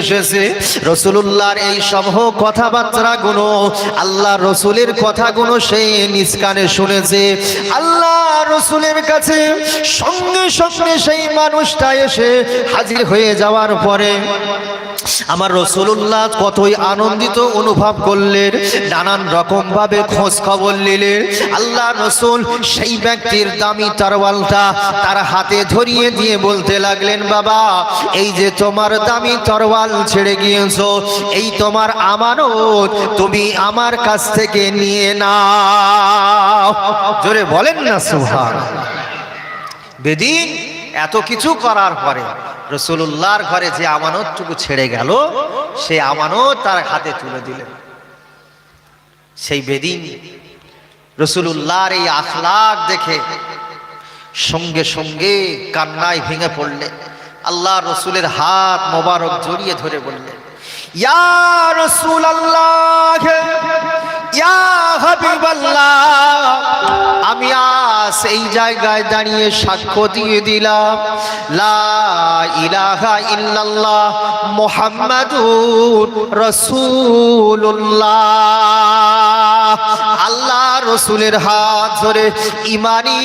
এসেছে। রসুল্লাহর এই সব কথাবার্তা গুলো আল্লাহ রসুলের কথাগুলো সে নিষ্কানে কানে শুনেছে। আল্লাহ রসুলের কাছে সঙ্গে সঙ্গে সেই মানুষটা এসে হাজির হয়ে যাওয়ার পরে আমার রসুল্লাহ কতই আনন্দিত অনুভব করলেন, নানান রকম ভাবে খোঁজ খবর নিলেন। আল্লাহ রসুল সেই ব্যক্তির দামি তরওয়ালটা তার হাতে ধরিয়ে দিয়ে বলতে লাগলেন, বাবা, এই যে তোমার দামি তরওয়াল ছেড়ে গিয়েছো, এই তোমার আমানত তুমি আমার কাছ থেকে নিয়ে না জোরে বলেন না সুহান বেদিন এত কিছু করার পরে রসুল্লাহর ঘরে যে আমানতটুকু ছেড়ে গেল, সে আমানত তার হাতে তুলে দিলেন। সেই বেদিন রসুল্লাহর এই আখলাক দেখে সঙ্গে সঙ্গে কান্নায় ভেঙে পড়লে আল্লাহ রসুলের হাত মোবারক জড়িয়ে ধরে বললেন আমি আজ এই জায়গায় দাঁড়িয়ে সাক্ষ্য দিয়ে দিলাম, লা ইল্লাল্লাহ আল্লাহ রসুলের হাত ধরে ইমানি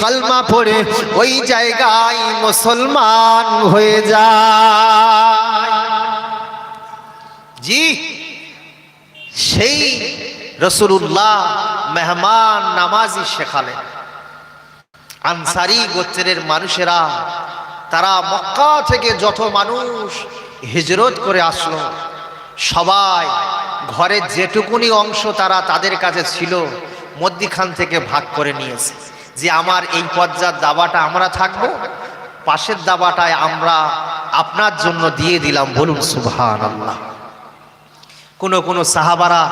কলমা পড়ে ওই জায়গায় মুসলমান হয়ে যায় জি, সেই রসুল্লাহ মেহমান নামাজি শেখালেন আনসারি গোত্রের মানুষেরা, তারা মক্কা থেকে যত মানুষ হিজরত করে আসলো, সবাই ঘরের যেটুকুনি অংশ তারা তাদের কাছে ছিল, মধ্যিখান থেকে ভাগ করে নিয়েছে। যে আমার এই পর্যার দাবাটা আমরা থাকব, পাশের দাবাটায় আমরা আপনার জন্য দিয়ে দিলাম বলুন সুবহান আল্লাহ কোনো কোনো সাহাবারা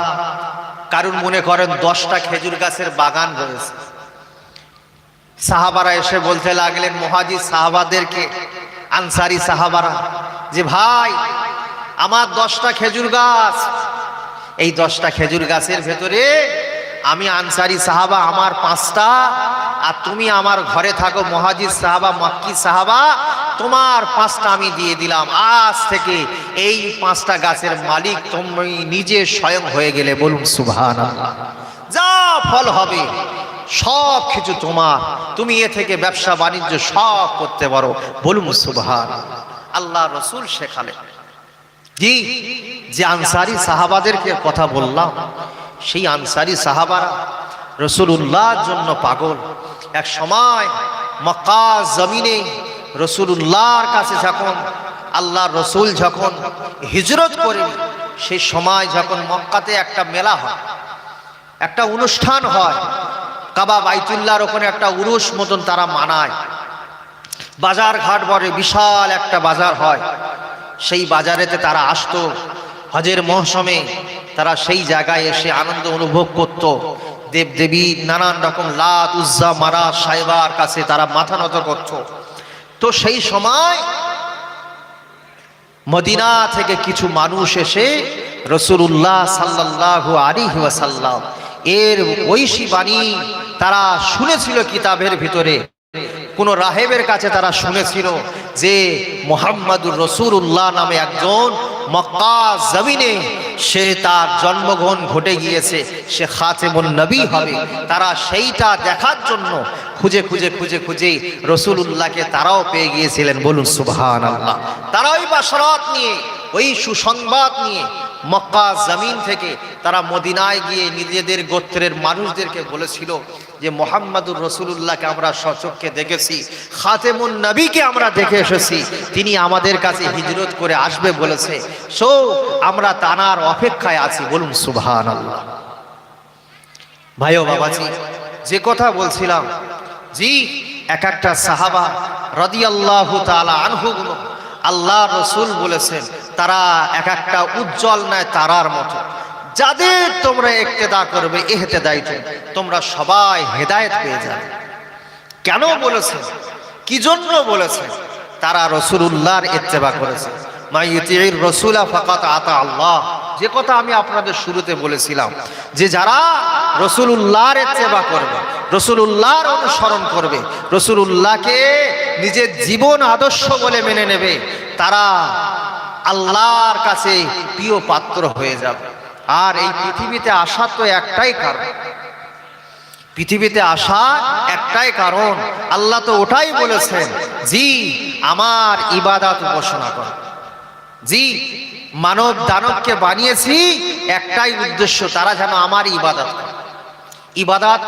কারণ মনে করেন দশটা খেজুর গাছের বাগান রয়েছে। সাহাবারা এসে বলতে লাগলেন, মহাজি সাহাবাদেরকে, আনসারি সাহাবারা, যে ভাই, আমার দশটা খেজুর গাছ, এই দশটা খেজুর গাছের ভেতরে আমি আনসারি সাহাবা, আমার পাঁচটা, আর তুমি আমার ঘরে থাকো মহাজিদ সাহাবা, মাক্কি সাহাবা তোমার পাঁচটা আমি দিয়ে দিলাম। আজ থেকে এই পাঁচটা গাছের মালিক তুমি নিজে স্বয়ং হয়ে গেলে বলুন সুভান যা ফল হবে, সব কিছু তোমার। তুমি এ থেকে ব্যবসা, বাণিজ্য সব করতে পারো। বলুন সুভান আল্লাহ রসুল শেখালে জি, যে আনসারি সাহাবাদেরকে কথা বললাম, সেই আনসারি সাহাবারা রসুল্লাহর জন্য পাগল। এক সময় মক্কা জমিনে রসুল্লাহর কাছে যখন আল্লাহ রসুল যখন হিজরত করে সেই সময় যখন মক্কাতে একটা মেলা হয়, একটা অনুষ্ঠান হয়, কাবা বাইতুল্লাহর ওখানে একটা উরুস মতন তারা মানায়। বাজার ঘাট বড়ে বিশাল একটা বাজার হয়। সেই বাজারেতে তারা আসতো, হজের মৌসুমে তারা সেই জায়গায় এসে আনন্দ অনুভব করত। দেবদেবী নানান রকম লাত, উজ্জা মারা সাহেবার কাছে তারা মাথা নত করত। তো সেই সময় মদিনা থেকে কিছু মানুষ এসে রসুল্লাহ সাল্লাহ আলী ওয়াসাল্লাম, এর ঐশী বাণী তারা শুনেছিল কিতাবের ভিতরে। কোন রাহেবের কাছে তারা শুনেছিল যে মোহাম্মদুর রসুল্লাহ নামে একজন মক্কা জমিনে সে তার জন্মগ্রহণ ঘটে গিয়েছে, সে খাতেমুল নবী হবে। তারা সেইটা দেখার জন্য খুঁজে খুঁজে খুঁজে খুঁজে রসুল্লাহকে তারাও পেয়ে গিয়েছিলেন। বলুন সুবহান আল্লাহ তারা ওই বাসরাত নিয়ে, ওই সুসংবাদ নিয়ে মক্কা জমিন থেকে তারা মদিনায় গিয়ে নিজেদের গোত্রের মানুষদেরকে বলেছিল যে, মোহাম্মদুর রসুল্লাহকে আমরা সচক্ষে দেখেছি, খাতেমুন নবীকে আমরা দেখে এসেছি। তিনি আমাদের কাছে হিজরত করে আসবে বলেছে। সো, আমরা তানার অপেক্ষায় আছি, বলুন সুবহান আল্লাহ ভাইও, বাবাজি, যে কথা বলছিলাম, জি, এক একটা সাহাবা রদিয়াল্লাহু তাআলা আনহুগুলো আল্লাহ রসুল বলেছেন, তারা এক একটা উজ্জ্বল নেয়, তারার মতো। যাদের তোমরা একতেদা করবে এহতেদাই তোমরা সবাই হেদায়েত পেয়ে যাবে। কেন বলেছেন? কি জন্য বলেছেন? তারা রসুল্লাহর ইত্তেবা করেছে। যে কথা আমি আপনাদের শুরুতে বলেছিলাম, যে যারা রসুল্লাহর সেবা করবে রসুল্লাহর অনুসরণ করবে রসুল্লাহকে নিজের জীবন আদর্শ বলে মেনে নেবে, তারা আল্লাহর কাছে প্রিয় পাত্র হয়ে যাবে। আর এই পৃথিবীতে আসা তো একটাই কারণ, পৃথিবীতে আসা একটাই কারণ, আল্লাহ তো ওটাই বলেছেন, জি, আমার ইবাদাত উপাসনা কর। জি মানব দানবকে বানিয়েছি, একটাই উদ্দেশ্য, তারা যেন আমার ইবাদত ইবাদাত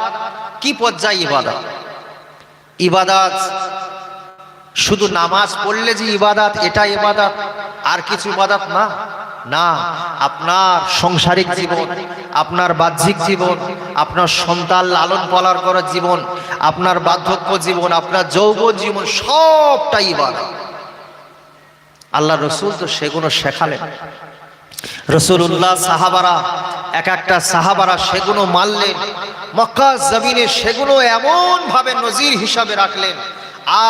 কি পর্যায়ে ইবাদত? ইবাদাত শুধু নামাজ পড়লে যে ইবাদাত, এটা ইবাদাত, আর কিছু ইবাদাত না। না, আপনার সংসারিক জীবন, আপনার বাহ্যিক জীবন, আপনার সন্তান লালন পালন করার জীবন, আপনার বার্ধক্য জীবন, আপনার যৌবন জীবন, সবটাই ইবাদত। আল্লাহ রসুল তো সেগুলো শেখালেন। রসুল্লাহ সাহাবারা, এক একটা সাহাবারা সেগুলো মানলেন। মক্কা জমিনে সেগুলো এমন ভাবে নজির হিসাবে রাখলেন,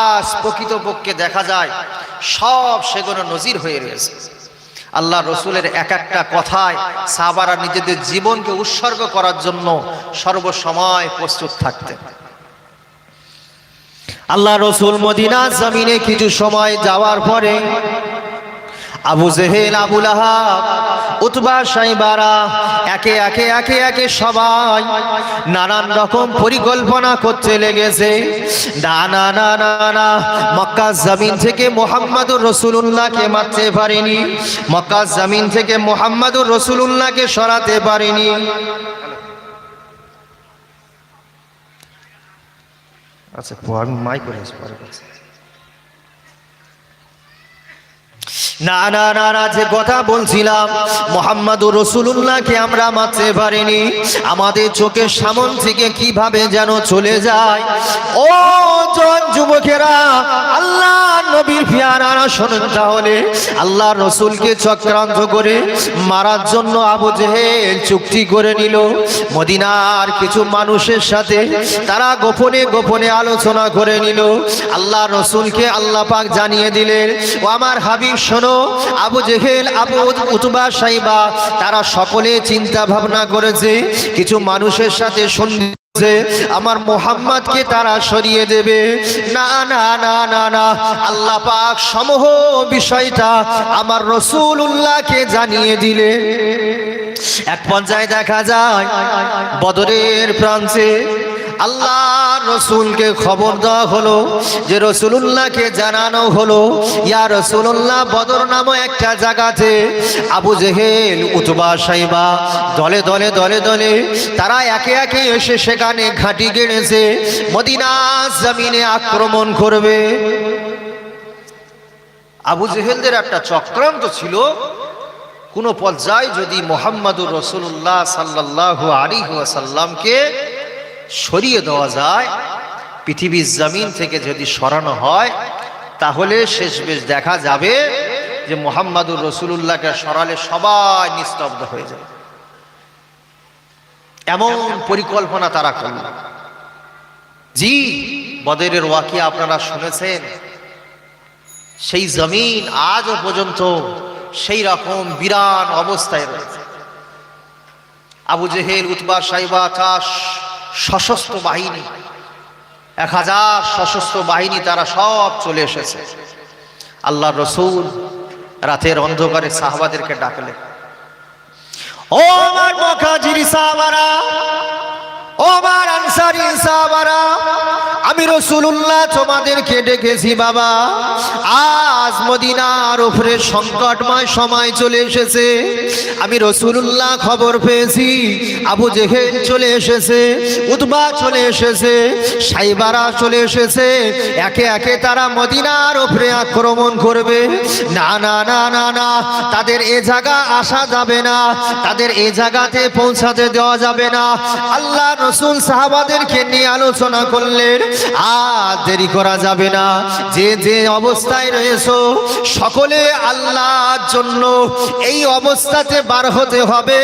আজ প্রকৃতপক্ষে দেখা যায় সব সেগুলো নজির হয়ে রয়েছে। আল্লাহ রসুলের এক একটা কথায় সাহাবারা নিজেদের জীবনকে উৎসর্গ করার জন্য সর্বসময় প্রস্তুত থাকতেন। আল্লাহ রসুল মদিনা জমিনে কিছু সময় যাওয়ার পরে আবু জেহেল আবুল উতবা, সাইবারা, একে একে একে একে সবাই নানান রকম পরিকল্পনা করতে লেগেছে। না না না না না মক্কা জমিন থেকে মোহাম্মদুর রসুল্লাহকে মারতে পারেনি মক্কা জমিন থেকে মোহাম্মদুর রসুল্লাহকে সরাতে পারেনি। আচ্ছা আমি মাই করে পরে না না না না, যে কথা বলছিলাম, মোহাম্মদুর রসুল্লাহকে আমরা মারতে পারিনি। আমাদের চোখের সামন থেকে কীভাবে যেন চলে যায়? ও জন যুবকেরা, আল্লাহ নবীর পিয়ারারা শোনেন তাহলে। আল্লাহ রসুলকে চক্রান্ত করে মারার জন্য আবু জেহেল চুক্তি করে নিল। মদিনার কিছু মানুষের সাথে তারা গোপনে গোপনে আলোচনা করে নিল। আল্লাহ রসুলকে আল্লাহ পাক জানিয়ে দিলেন, ও আমার হাবিব শোনো আবু জেহেল, আবু উতবা সাইবা, তারা সকলে চিন্তা ভাবনা করেছে, কিছু মানুষের সাথে শুনছে, আমার মোহাম্মদকে তারা সরিয়ে দেবে। না না না না না, আল্লাহ পাক সমূহ বিষয়টা আমার রসুল উল্লাহকে জানিয়ে দিলে। এক পর্যায়ে দেখা যায়, বদরের প্রান্তে আল্লাহ রসুলকে খবর দেওয়া হলো, যে রসুল্লাহকে জানানো হলো, ইয়া রসুল্লাহ বদর নামক একটা জায়গাতে আবু জেহেল, উতবা সাইবা দলে দলে দলে দলে তারা একে একে এসে সেখানে ঘাঁটি গেড়েছে, মদিনা জমিনে আক্রমণ করবে। আবু জেহেলদের একটা চক্রান্ত ছিল। কোনো পর্যায়ে যদি মোহাম্মদুর রসুল্লাহ সাল্লাহ আলী সাল্লামকে সরিয়ে দেওয়া যায়। পৃথিবীর জমিন থেকে যদি সরানো হয়, তাহলে শেষ বেশ দেখা যাবে যে মোহাম্মদুর রসুল্লাহকে সরালে সবাই নিস্তব্ধ হয়ে যাবে। এমন পরিকল্পনা তারা করল। জি, বদরের ওয়াকিয়া আপনারা শুনেছেন। সেই জমিন আজও পর্যন্ত সেই রকম বিরান অবস্থায় রয়েছে। আবু জেহেল, উতবা, সাইবা চাষ সশস্ত্র বাহিনী। এক হাজার সশস্ত্র বাহিনী তারা সব চলে এসেছে। আল্লাহ রসুল রাতের অন্ধকারে সাহবাদেরকে ডাকলে ও আমার সাহাবারা ও আমার আনসারি সাহাবারা, আমি রসুল্লাহ তোমাদেরকে ডেকেছি বাবা। আজ মদিনার উপরে সংকটময় সময় চলে এসেছে। আমি রসুল্লাহ খবর পেয়েছি, আবু জেহেল চলে এসেছে উদ্বা চলে এসেছে, সাইবারা চলে এসেছে। একে একে তারা মদিনার উপরে আক্রমণ করবে। না না না না না, তাদের এ জায়গা আসা যাবে না, তাদের এ জায়গাতে পৌঁছাতে দেওয়া যাবে না। আল্লাহ রসুল সাহাবাদেরকে নিয়ে আলোচনা করলেন, আর দেরি করা যাবে না। যে যে অবস্থায় রয়েছো, সকলে আল্লাহর জন্য এই অবস্থাতে বার হতে হবে।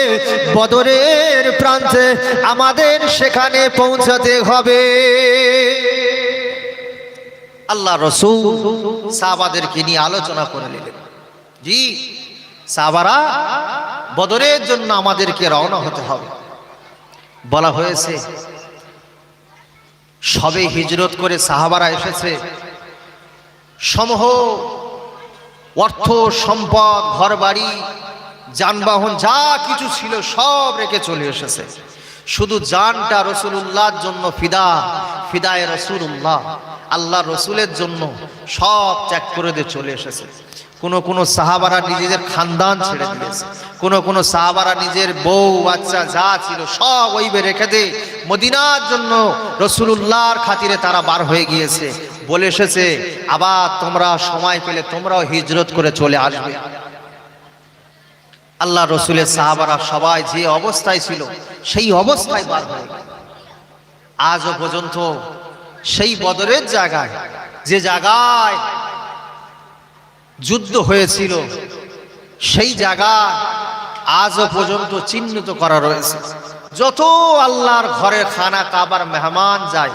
বদরের প্রান্তে আমাদের সেখানে পৌঁছাতে হবে। আল্লাহ রসুল সাহাবাদেরকে নিয়ে আলোচনা করে নিলেন জি, সাহাবারা বদরের জন্য আমাদেরকে রওনা হতে হবে। বলা হয়েছে, সবে হিজরত করে সাহাবারা এসেছে। সমূহ অর্থ, সম্পদ ঘর বাড়ি যানবাহন, যা কিছু ছিল সব রেখে চলে এসেছে। শুধু জানটা রসুল্লাহর জন্য ফিদা, ফিদায় রসুল্লাহ আল্লাহ রসুলের জন্য সব ত্যাগ করে দিয়ে চলে এসেছে। কোন কোন সাহাবারা নিজেদের খানদান ছেড়ে দিয়েছে। কোন কোন সাহাবারা নিজের বউ, বাচ্চা যা ছিল সব ওইবে রেখে দে। মদিনার জন্য রসুল্লাহর খাতিরে তারা বার হয়ে গিয়েছে। বলে এসেছে, আবার তোমরা সময় পেলে তোমরাও হিজরত করে চলে আসবে। আল্লাহ রসুলের সাহাবারা সবাই যে অবস্থায় ছিল, সেই অবস্থায় বার হয়ে আজও পর্যন্ত সেই বদরের জায়গায়, যে জায়গায় যুদ্ধ হয়েছিল। সেই জায়গা আজও পর্যন্ত চিহ্নিত করা রয়েছে। যত আল্লাহর ঘরে খানা কাবার মেহমান যায়,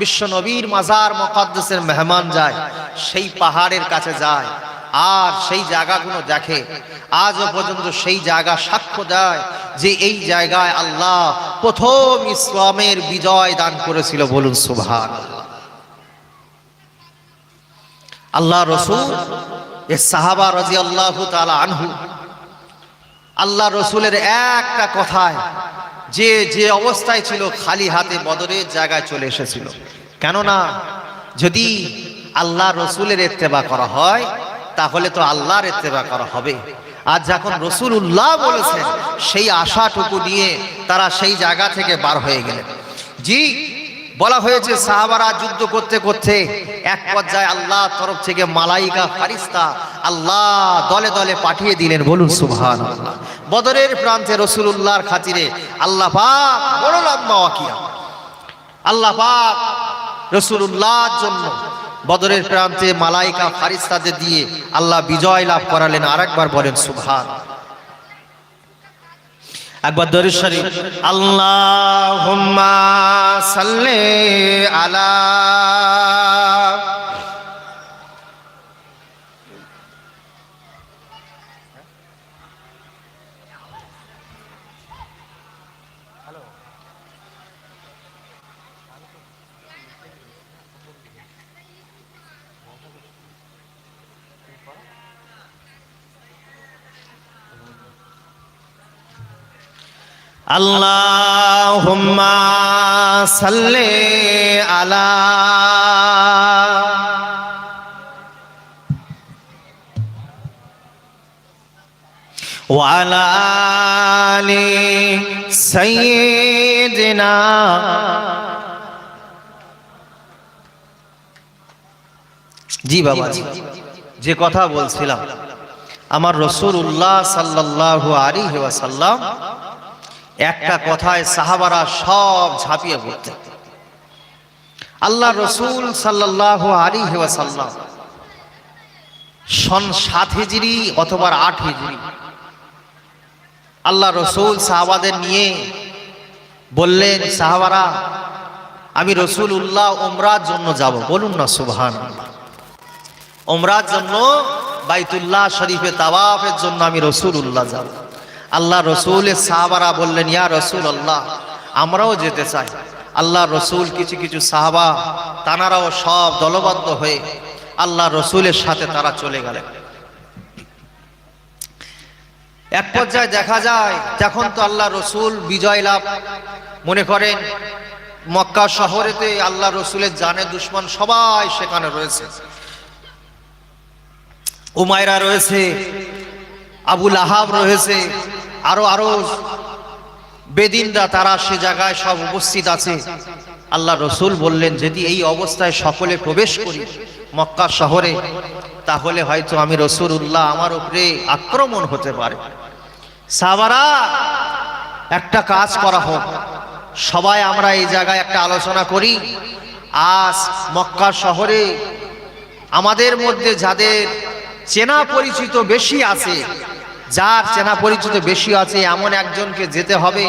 বিশ্ব নবীর মাজার মকাদ্দেসের মেহমান যায়, সেই পাহাড়ের কাছে যায়। আর সেই জায়গাগুলো দেখে আজও পর্যন্ত সেই জায়গা সাক্ষ্য দেয় যে এই জায়গায় আল্লাহ প্রথম ইসলামের বিজয় দান করেছিল বলুন সুভান আল্লাহ রসুল এ সাহাবা রাজি আল্লাহ আনহু। আল্লাহ রসুলের একটা কথায় যে যে অবস্থায় ছিল খালি হাতে বদরের জায়গায় চলে এসেছিল। কেননা যদি আল্লাহ রসুলের এত্তেবা করা হয়, তাহলে তো আল্লাহর এত্তেবা করা হবে। আর যখন রসুল উল্লাহ বলেছেন, সেই আশাটুকু নিয়ে তারা সেই জায়গা থেকে বার হয়ে গেলেন। জি বলা হয়েছে, সাহাবারা যুদ্ধ করতে করতে এক পর্যায়ে আল্লাহ তরফ থেকে মালাইকা ফারিস্তা আল্লাহ দলে দলে পাঠিয়ে দিলেন। বলুন সুবহান বদরের প্রান্তে রসুল্লাহর খাতিরে আল্লাহ পাক আল্লাহ পাক রসুল্লাহর জন্য বদরের প্রান্তে মালাইকা ফারিস্তাদের দিয়ে আল্লাহ বিজয় লাভ করালেন। আরেকবার বলেন সুবহান একবার দরুদ শরীফ আল্লাহুম্মা সাল্লি আলা আল্লাহুম্মা সাল্লি আলা وعلى آل سيدنا জি বাবা জি। যে কথা বলছিলাম আমার রসুল উল্লাহ সাল্লাহ আলী ওয়াসাল্লাম একটা কথায় সাহাবারা সব ঝাঁপিয়ে পড়তেন আল্লাহ রসুল সাল্লাহ আলী ওয়াসাল্লাম সন সাত হিজড়ি অথবা আট হিজড়ি আল্লাহ রসুল সাহাবাদের নিয়ে বললেন, সাহাবারা, আমি রসুল উল্লাহ ওমরার জন্য যাব। বলুন না সুবহান ওমরার জন্য বাইতুল্লাহ শরীফে তাওয়াফের জন্য আমি রসুল উল্লাহ যাব। আল্লাহ রসুলের সাহাবারা বললেন, ইয়া রসুল আল্লাহ আমরাও যেতে চাই। আল্লাহ রসুল কিছু কিছু সাহাবা, তানারাও সব দলবদ্ধ হয়ে আল্লাহ রসুলের সাথে তারা চলে গেলেন। এক পর্যায়ে দেখা যায় তখন তো আল্লাহ রসুল বিজয় লাভ, মনে করেন মক্কা শহরেতে আল্লাহ রসুলের জানে দুশ্মন সবাই সেখানে রয়েছে। উমায়রা রয়েছে আবুল আহাব রয়েছে আরও আরও বেদিনরা তারা সে জায়গায় সব উপস্থিত আছে। আল্লাহ রসুল বললেন, যদি এই অবস্থায় সকলে প্রবেশ করি মক্কা শহরে, তাহলে হয়তো আমি রসুল উল্লাহ আমার উপরে আক্রমণ হতে পারে। সাবারা একটা কাজ করা হোক। সবাই আমরা এই জায়গায় একটা আলোচনা করি। আজ মক্কা শহরে আমাদের মধ্যে যাদের চেনা পরিচিত বেশি আছে যার চেনা পরিচিত বেশি আছে, এমন একজনকে যেতে হবে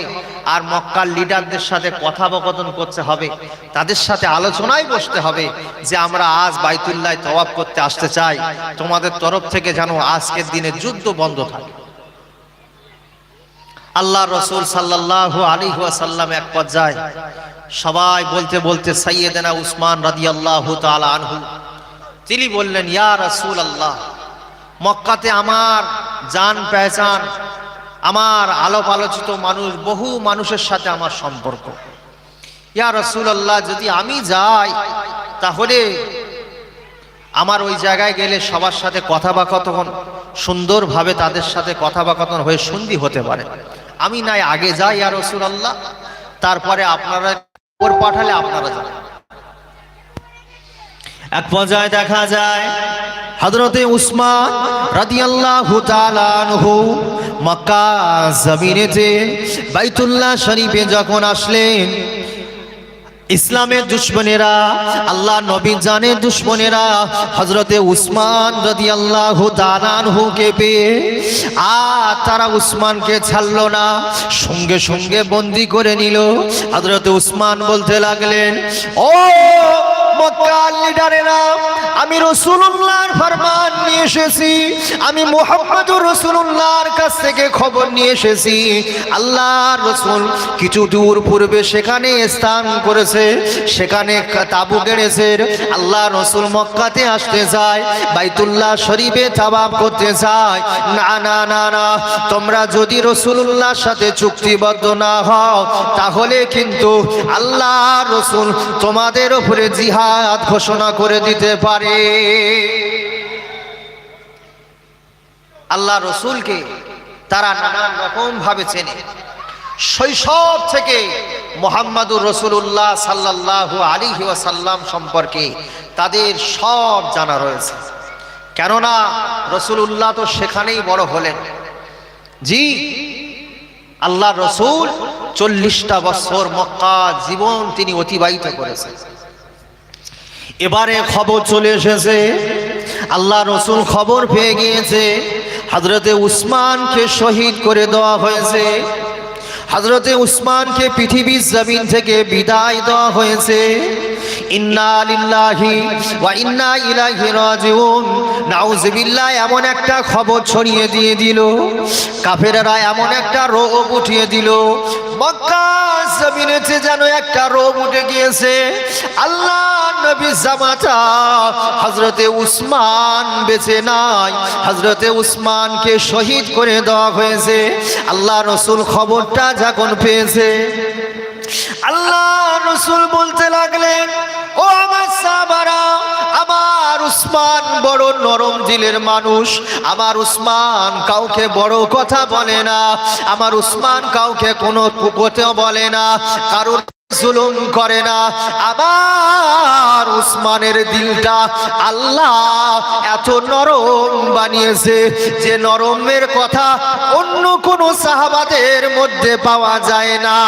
আর মক্কার লিডারদের সাথে কথোপকথন করতে হবে। তাদের সাথে আলোচনায় বসতে হবে যে আমরা আজ বাইতুল্লাহ তওয়াব করতে আসতে চাই। তোমাদের তরফ থেকে যেন আজকের দিনে যুদ্ধ বন্ধ থাকে। আল্লাহ রসুল সাল্লাহ আলী সাল্লাম এক পর্যায়ে সবাই বলতে বলতে সাইয়েদেনা উসমান রাদি আল্লাহ আনহু, তিনি বললেন, ইয়া রসুল আল্লাহ মক্কাতে আমার জান, পেহচান, আমার আলোপ আলোচিত মানুষ, বহু মানুষের সাথে আমার সম্পর্ক। ইয়া রসুল্লাহ যদি আমি যাই, তাহলে আমার ওই জায়গায় গেলে সবার সাথে কথা বা কথন সুন্দরভাবে তাদের সাথে কথা বা হয়ে সন্ধি হতে পারে। আমি নাই, আগে যাই, ইয়া রসুল্লাহ তারপরে আপনারা পাঠালে আপনারা যান এক পর্যায়ে দেখা যায় হযরতে উসমান রাদিয়াল্লাহু তাআলা আনহু মক্কা জমিনেতে বাইতুল্লাহ শরীফে যখন আসলেন, ইসলামের দুশ্মনেরা, আল্লাহ নবী জানের দুশ্মনেরা হজরতে উসমান রদি আল্লাহ দানানহুকে পেয়ে, আর তারা উসমানকে ছাড়ল না, সঙ্গে সঙ্গে বন্দি করে নিল। হজরতে উসমান বলতে লাগলেন, ও মক্কার লিডারেরা আমি রসুল্লাহর ফরমান এসেছি। আমি মোহাম্মদুর রসুল্লাহর কাছ থেকে খবর নিয়ে এসেছি। আল্লাহ রসুল কিছু দূর পূর্বে সেখানে স্থান করেছে, সেখানে তাবু গেড়েছে। আল্লাহ রসুল মক্কাতে আসতে চায় বাইতুল্লাহ শরীফে তাবাব করতে চায় না না না না, তোমরা যদি রসুল্লাহর সাথে চুক্তিবদ্ধ না হও, তাহলে কিন্তু আল্লাহ রসুল তোমাদের উপরে জিহাদ ঘোষণা করে দিতে পারে। আল্লাহ রসুলকে তারা নানান রকম ভাবে চেনে। শৈশব থেকে মোহাম্মদুর রসুল্লাহ সাল্লাহ আলী ওয়াসাল্লাম সম্পর্কে তাদের সব জানা রয়েছে। কেননা রসুল্লাহ তো সেখানেই বড় হলেন। জি, আল্লাহ রসুল চল্লিশটা বছর মক্কা জীবন তিনি অতিবাহিত করেছেন। এবারে খবর চলে এসেছে, আল্লাহ রসুল খবর পেয়ে গিয়েছে হজরতে উসমানকে শহীদ করে দেওয়া হয়েছে। হজরতে উসমানকে পৃথিবীর জমিন থেকে বিদায় দেওয়া হয়েছে। ইন্না এমন একটা খবর ছড়িয়ে দিয়ে দিল এমন একটা রোগ উঠিয়ে দিল যেন একটা রোগ উঠে গিয়েছে, আল্লাহ হজরতে উসমান নাই হজরতে উসমানকে শহীদ করে দেওয়া হয়েছে, আল্লাহ রসুল খবরটা যখন পেয়েছে, আল্লাহ রসুল বলতে লাগলেন, ও আমার সাবারা আমার উসমান বড় নরম দিলের মানুষ। আমার উসমান কাউকে বড় কথা বলে না। আমার উসমান কাউকে কোনো কুপতেও বলে না। কারোর জুলুম করে না। আবার উসমানের দিলটা আল্লাহ এত নরম বানিয়েছে যে নরমের কথা অন্য কোন সাহাবাদের মধ্যে পাওয়া যায় না।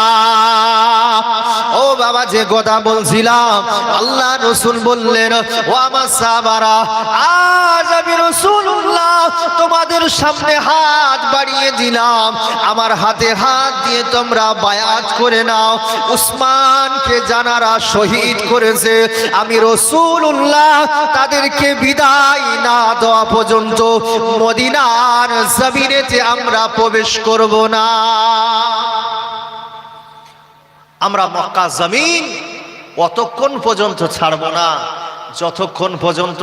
ও বাবা, যে কথা বলছিলাম, আল্লাহ রসুল বললেন, ও আমার সাহাবারা, আজ আমি রসুল্লাহ তোমাদের সামনে হাত বাড়িয়ে দিলাম। আমার হাতে হাত দিয়ে তোমরা বায়াত করে নাও। উসমানকে জানারা শহীদ করেছে। আমি রসুল্লাহ তাদেরকে বিদায় না দেওয়া পর্যন্ত মদিনার জমিনেতে আমরা প্রবেশ করব না। আমরা মক্কা জমিন অতক্ষণ পর্যন্ত ছাড়ব না। যতক্ষণ পর্যন্ত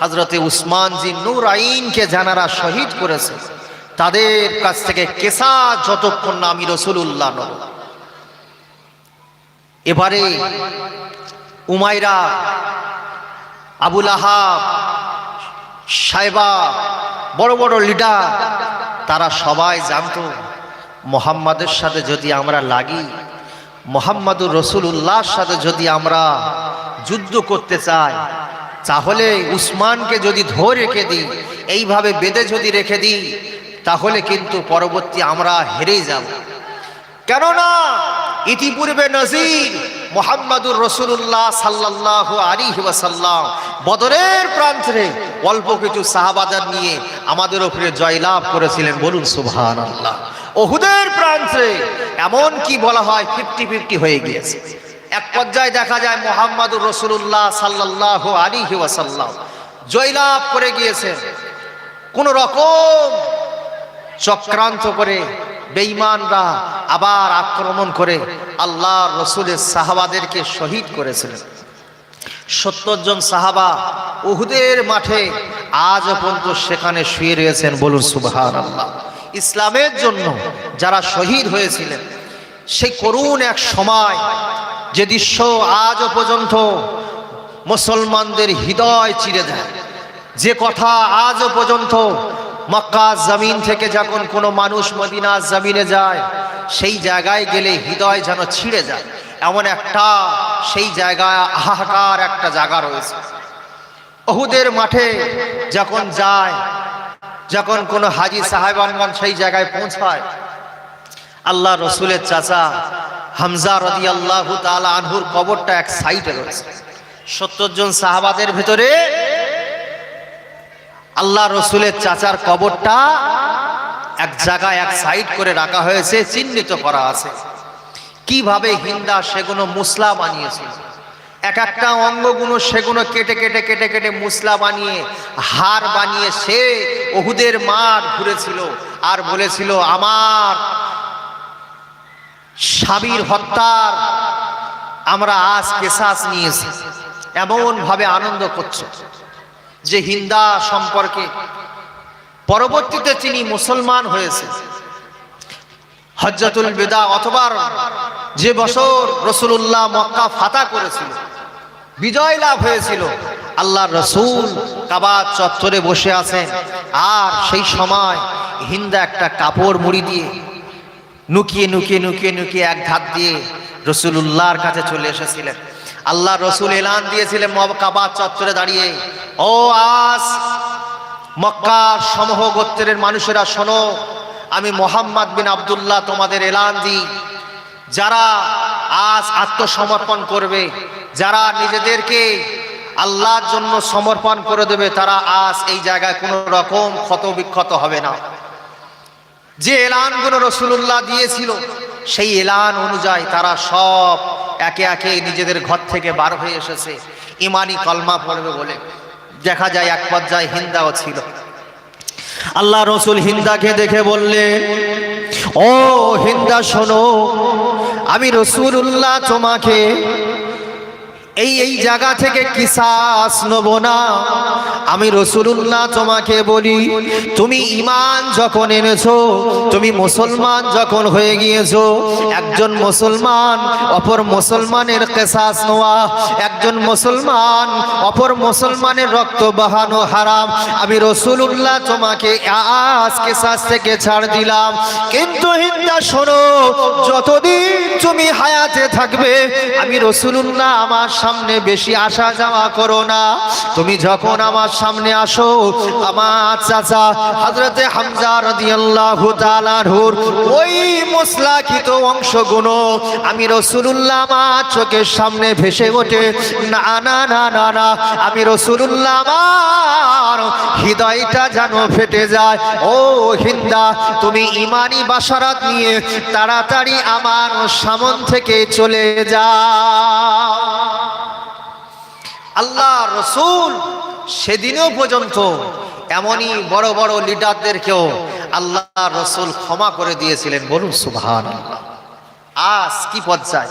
হজরতে উসমানজি নূর আইনকে জানারা শহীদ করেছে, তাদের কাছ থেকে কেসা যতক্ষণ না আমি রসুল্লাহ নব। এবারে উমাইরা, আবুল আহাব, সাহেবা, বড় বড় লিডার, তারা সবাই জানতো, মোহাম্মদের সাথে যদি আমরা লাগি, মোহাম্মদুর রসুল্লাহর সাথে যদি আমরা যুদ্ধ করতে চাই, তাহলে উসমানকে যদি ধরে রেখে দিই, এইভাবে বেঁধে যদি রেখে দিই, তাহলে কিন্তু পরবর্তী আমরা হেরেই যাব। কেননা ইতিপূর্বে নজির মোহাম্মদুর রসুল্লাহ সাল্লাহ আলী ওয়াসাল্লাম। বদরের প্রান্তরে অল্প কিছু সাহাবাদার নিয়ে আমাদের ওপরে জয়লাভ করেছিলেন, বলুন সুবহান আল্লাহ ওহুদের প্রান্তে এমন কি বলা হয়, ফিফটি ফিফটি হয়ে গিয়েছে। এক পর্যায়ে দেখা যায় মোহাম্মদুর রসুল্লাহ সাল্লাহ আলী ওয়াসাল্লাম জয়লাভ করে গিয়েছেন। কোন রকম চক্রান্ত করে বেঈমানরা আবার আক্রমণ করে আল্লাহ রসুলের সাহাবাদেরকে শহীদ করেছিলেন। সত্তর জন সাহাবা উহুদের মাঠে আজ পর্যন্ত সেখানে শুয়ে রয়েছেন বলুন সুবহান আল্লাহ ইসলামের জন্য যারা শহীদ হয়েছিলেন, সেই করুণ এক সময় যে দৃশ্য আজ পর্যন্ত মুসলমানদের হৃদয় চিরে দেয় যে কথা আজও পর্যন্ত মক্কা জমিন থেকে যখন কোনো মানুষ মদিনা জমিনে যায়, সেই জায়গায় গেলে হৃদয় যেন ছিঁড়ে যায়। এমন একটা সেই জায়গায় হাহাকার একটা জায়গা রয়েছে। অহুদের মাঠে যখন যায়, যখন কোনো হাজি সাহেবানগণ সেই জায়গায় পৌঁছায়, আল্লাহ রসুলের চাচা হামজা রদি আল্লাহ তালা আনহুর কবরটা এক সাইডে রয়েছে। সত্তর জন সাহাবাদের ভিতরে আল্লাহ রসুলের চাচার কবরটা এক জায়গায়, এক সাইড করে রাখা হয়েছে, চিহ্নিত করা আছে। কীভাবে হিন্দা সেগুলো মুসলা বানিয়েছিল এক একটা অঙ্গগুলো সেগুলো কেটে কেটে কেটে কেটে মুসলা বানিয়ে হার বানিয়ে সে ওহুদের মাঠ ঘুরেছিল আর বলেছিল, আমার স্বামীর হত্যার আমরা আজ কেসাস নিয়েছি। এমন ভাবে আনন্দ করছে। যে হিন্দা সম্পর্কে পরবর্তীতে তিনি মুসলমান হয়েছে। হজ্জাতুল বেদা অথবা যে বছর রসুল্লাহ মক্কা ফাতা করেছিল, বিজয় লাভ হয়েছিল আল্লাহ রসুল কাবার চত্বরে বসে আছেন। আর সেই সময় হিন্দা একটা কাপড় মুড়ি দিয়ে নুকিয়ে নুকিয়ে নুকিয়ে নুকিয়ে এক ধাত দিয়ে রসুল্লাহর কাছে চলে এসেছিলেন। আল্লাহ রসুল এলান দিয়েছিলেন কাবার চত্বরে দাঁড়িয়ে। ও আস মক্কার সমহ গোত্রের মানুষেরা শোনো, আমি মোহাম্মদ বিন আবদুল্লাহ তোমাদের এলান দিই। যারা আজ আত্মসমর্পণ করবে, যারা নিজেদেরকে আল্লাহর জন্য সমর্পণ করে দেবে, তারা আজ এই জায়গায় কোনো রকম ক্ষত বিক্ষত হবে না। যে এলানগুলো রসুল্লাহ দিয়েছিল, সেই এলান অনুযায়ী তারা সব একে একে নিজেদের ঘর থেকে বার হয়ে এসেছে। ইমানি কলমা পড়বে বলে। দেখা যায় এক পর্যায়ে হিন্দাও ছিল। আল্লাহ রসুল হিন্দাকে দেখে বললে, ও হিন্দা শোনো, আমি রসুল উল্লাহ তোমাকে এই এই জায়গা থেকে কিসাস নেব না। আমি রসুল্লাহ তোমাকে বলি, তুমি ইমান যখন এনেছো, তুমি মুসলমান যখন হয়ে গিয়েছো, একজন মুসলমান অপর মুসলমানের কেসাস নেওয়া, একজন মুসলমান অপর মুসলমানের রক্ত বাহানো হারাম। আমি রসুল্লাহ তোমাকে আজ কেসাস থেকে ছাড় দিলাম। কিন্তু হিন্দা শোনো, যতদিন তুমি হায়াতে থাকবে, আমি রসুল্লাহ আমার সামনে বেশি আসা যাওয়া করো না। তুমি যখন আমার সামনে আসো, আমার চাচা হজরতে হামজা রাদিয়াল্লাহু তাআলার ওই মশলাখিত অংশগুলো আমি রসুলুল্লাহ আমার চোখের সামনে ভেসে ওঠে। না না না না না, আমি রসুলুল্লাহ আমার হৃদয়টা যেন ফেটে যায়। ও হিন্দা, তুমি ইমানি বাসারাত নিয়ে তাড়াতাড়ি আমার সামন থেকে চলে যাও। আল্লাহ রসুল সেদিনও পর্যন্ত এমনই বড় বড় লিডারদেরকেও আল্লাহ রসুল ক্ষমা করে দিয়েছিলেন। বলুন সুভান আজ কি পর্যায়?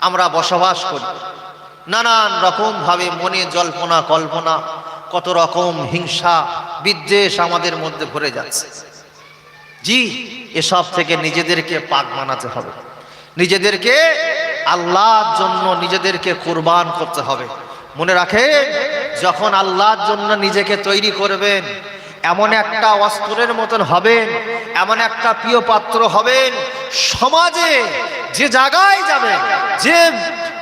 আমরা বসবাস করি। নানান রকম ভাবে মনে জল্পনা, কল্পনা, কত রকম হিংসা, বিদ্বেষ আমাদের মধ্যে ভরে যাচ্ছে। জি, এসব থেকে নিজেদেরকে পাক মানাতে হবে। নিজেদেরকে আল্লাহর জন্য নিজেদেরকে কোরবান করতে হবে। মনে রাখে? যখন আল্লাহর জন্য নিজেকে তৈরি করবেন, এমন একটা অস্ত্রের মতন হবেন, এমন একটা প্রিয় পাত্র হবেন সমাজে, যে জায়গায় যাবেন, যে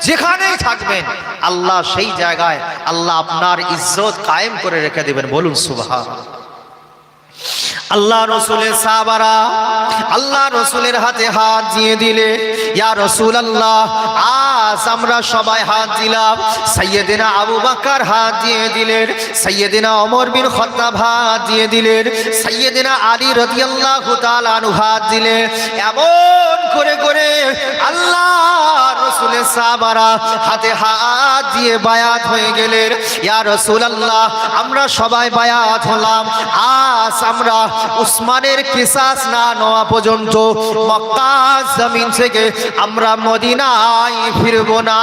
যেখানেই থাকবেন, আল্লাহ সেই জায়গায়, আল্লাহ আপনার ইজ্জত কায়েম করে রেখে দেবেন। বলুন সুবাহ আল্লাহ রসুলের সাবারা আল্লাহ রসুলের হাতে হাত দিয়ে দিলে, ইয়া রসুল আল্লাহ আজ আমরা সবাই হাত দিলাম। সৈয়দিনা আবু বাক্কার হাত দিয়ে দিলেন সৈয়দিনা অমর বিন খত্তাব হাত দিয়ে দিলেন সৈয়দিনা আলী রাদিয়াল্লাহু তাআলা আনহু হাত দিলেন। এমন করে করে আল্লাহ রসুলের সাহাবারা হাতে হাত দিয়ে বায়াত হয়ে গেলেন, ইয়া রসুল আল্লাহ আমরা সবাই বায়াত হলাম, আজ আমরা উসমানের কিসাস না নেওয়া পর্যন্ত মক্কা জমিন থেকে আমরা মদিনায় ফিরব না।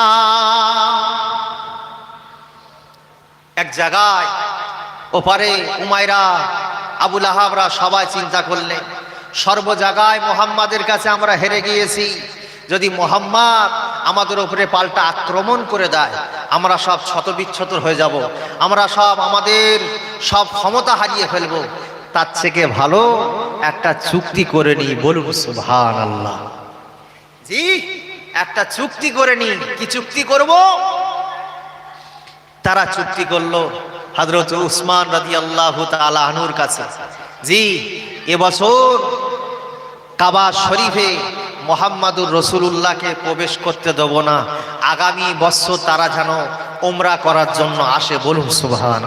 এক জায়গায় ওপারে উমাইরা আবুল আহাবরা সবাই চিন্তা করলে, সর্ব জায়গায় মোহাম্মদের কাছে আমরা হেরে গিয়েছি। যদি মোহাম্মদ আমাদের উপরে পাল্টা আক্রমণ করে দেয়, আমরা সব ক্ষতবিচ্ছতর হয়ে যাব, আমরা সব আমাদের সব ক্ষমতা হারিয়ে ফেলব। তার থেকে ভালো একটা চুক্তি করে নিই বলুন সুভান আল্লাহ জি একটা চুক্তি করে নি কি চুক্তি করব? তারা চুক্তি করল হজরত উসমান রাজি আল্লাহ আনুর কাছে। জি এবছর কাবা শরীফে মোহাম্মদুর রসুল্লাহকে প্রবেশ করতে দেব না। আগামী বছর তারা যেন ওমরা করার জন্য আসে বলুন সুবহান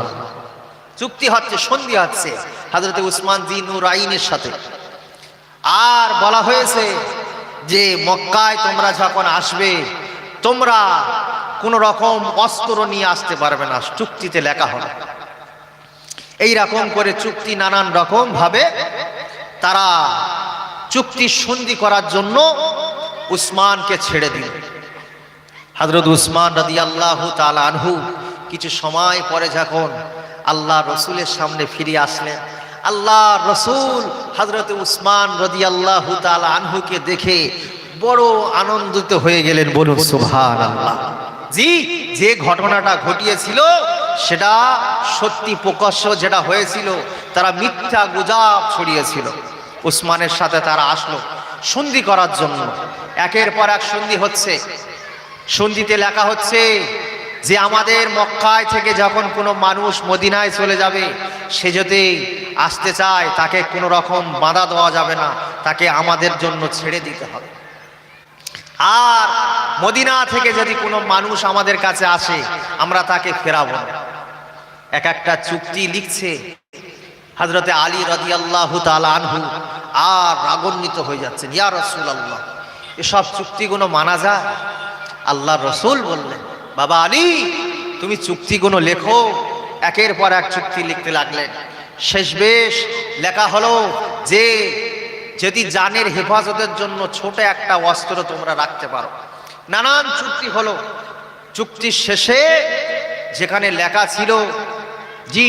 চুক্তি হচ্ছে, সন্ধি হচ্ছে হজরত উসমান জি নুর আইনের সাথে। আর বলা হয়েছে যে, মক্কায় তোমরা যখন আসবে, তোমরা কোন রকম অস্ত্র নিয়ে আসতে পারবে না, চুক্তিতে লেখা হবে। এই রকম করে চুক্তি নানান রকম ভাবে তারা চুক্তি সন্ধি করার জন্য উসমানকে ছেড়ে দিল। হজরত উসমান রাদি আল্লাহ আনহু কিছু সময় পরে যখন আল্লাহ রসুলের সামনে ফিরে আসলেন। আল্লাহ রসুল হজরত উসমান রদি আল্লাহ আনহুকে দেখে বড় আনন্দিত হয়ে গেলেন বলুন সুভান আল্লাহ জি যে ঘটনাটা ঘটিয়েছিল সেটা সত্যি প্রকাশ্য যেটা হয়েছিল তারা মিথ্যা গুজাব ছড়িয়েছিল। উসমানের সাথে তারা আসলো সন্ধি করার জন্য। একের পর এক সন্ধি হচ্ছে। সন্ধিতে লেখা হচ্ছে যে আমাদের মক্কায় থেকে যখন কোনো মানুষ মদিনায় চলে যাবে, সে যদি আসতে চায়, তাকে কোনো রকম বাধা দেওয়া যাবে না। তাকে আমাদের জন্য ছেড়ে দিতে হবে। আর মদিনা থেকে যদি কোনো মানুষ আমাদের কাছে আসে, আমরা তাকে ফেরাবো না। এক একটা চুক্তি লিখছে হজরতে আলী রাজি আল্লাহ আনহু, আর রাগান্বিত হয়ে যাচ্ছেন, ইয়া রসুল আল্লাহ এসব চুক্তিগুলো মানা যায়? আল্লাহ রসুল বললেন বাবা আলী তুমি চুক্তিগুলো লেখো, একের পর এক চুক্তি লিখতে লাগলেন শেষ বেশ, লেখা হলো যে, যদি জানের হেফাজতের জন্য ছোট একটা অস্ত্র তোমরা রাখতে পারো। নানান চুক্তি হলো। চুক্তির শেষে যেখানে লেখা ছিল, জি,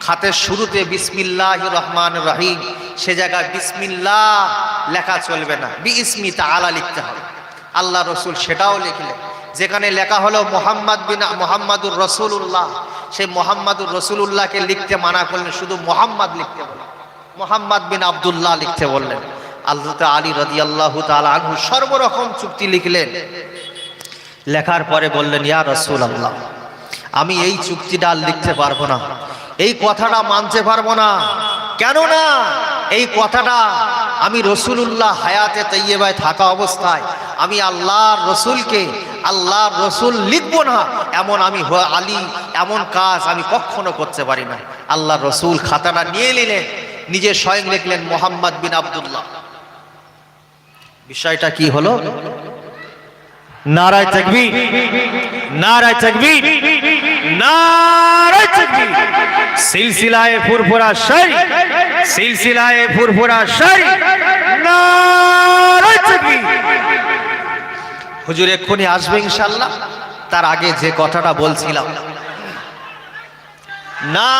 খাতের শুরুতে বিসমিল্লাহ রহমান রাহিম, সে জায়গায় বিসমিল্লাহ লেখা চলবে না। বি ইসমি তালা লিখতে হবে। আল্লাহ রসুল সেটাও লিখলেন। যেখানে লেখা হলো মোহাম্মদ বিন মোহাম্মদুর রসুল্লাহ সেই মোহাম্মদুর রসুল্লাহকে লিখতে মানা করলেন, শুধু মোহাম্মদ লিখতে বললেন, মোহাম্মদ বিন আবদুল্লাহ লিখতে বললেন। আল্লাহ আলী রদি আল্লাহ আনহু সর্বরকম চুক্তি লিখলেন। লেখার পরে বললেন, ইয়া রসুল আল্লাহ আমি এই চুক্তিটা লিখতে পারব না। এই কথাটা মানতে পারব না। কেননা এই কথাটা আমি রসুলুল্লাহ হায়াতে তৈবায় থাকা অবস্থায় আমি আল্লাহ রসুলকে আল্লাহর রসুল লিখব না। এমন আমি আলী, এমন কাজ আমি কখনো করতে পারি না। আল্লাহর রসুল খাতাটা নিয়ে নিলেন, নিজে স্বয়ং লিখলেন মোহাম্মদ বিন আবদুল্লাহ। বিষয়টা কি হলো? নারায় তকবীর নারায় তকবীর নারায় তকবীর। সিলসিলায়ে ফুরফুরা শাই সিলসিলায়ে ফুরফুরা শাই নারায় তকবীর। হুজুর এক্ষুনি আসবে ইনশাল্লাহ তার আগে যে কথাটা বলছিলাম। না